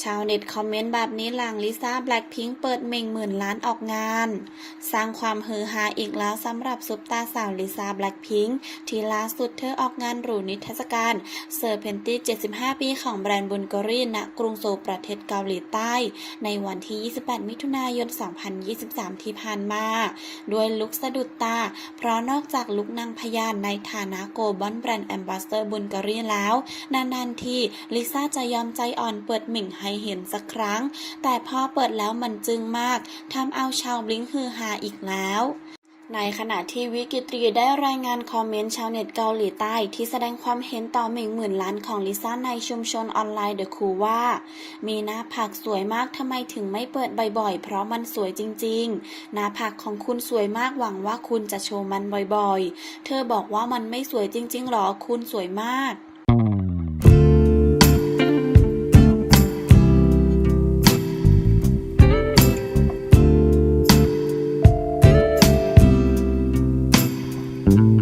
ชาวเน็ตคอมเมนต์แบบนี้หลังลิซ่าแบล็คพิงค์เปิดเม่งหมื่นล้านออกงาน สร้างความฮือฮาอีกแล้วสำหรับซุปตาสาวลิซ่าแบล็คพิงค์ที่ล่าสุดเธอออกงานหรูนิทรรศการเซอร์เพนตี้ 75 ปีของแบรนด์บุลกอรีณกรุงโซลประเทศเกาหลีใต้ ในวันที่ 28 มิถุนายน 2023 ที่ผ่านมา ด้วยลุคสะดุดตา เพราะนอกจากลุคนางพญานในฐานะโกลบอลแบรนด์แอมบาสเตอร์บุลกอรีแล้วนานๆทีลิซ่าจะยอมใจอ่อนเปิดหมิ่งให้เห็นสักครั้ง แต่พอเปิดแล้วมันจึงมากทำเอาชาวบลิงก์ฮือฮาอีกแล้วในขณะที่วิกิตรีได้รายงานคอมเมนต์ชาวเน็ตเกาหลีใต้ที่แสดงความเห็นต่อเหม่งหมื่นล้านของลิซ่าในชุมชนออนไลน์เดอะคูว่า มีหน้าผากสวยมากทำไมถึงไม่เปิดบ่อยๆ เพราะมันสวยจริงๆ หน้าผากของคุณสวยมากหวังว่าคุณจะโชว์มันบ่อยๆ เธอบอกว่ามันไม่สวยจริงๆหรอคุณสวยมาก Mm-hmm.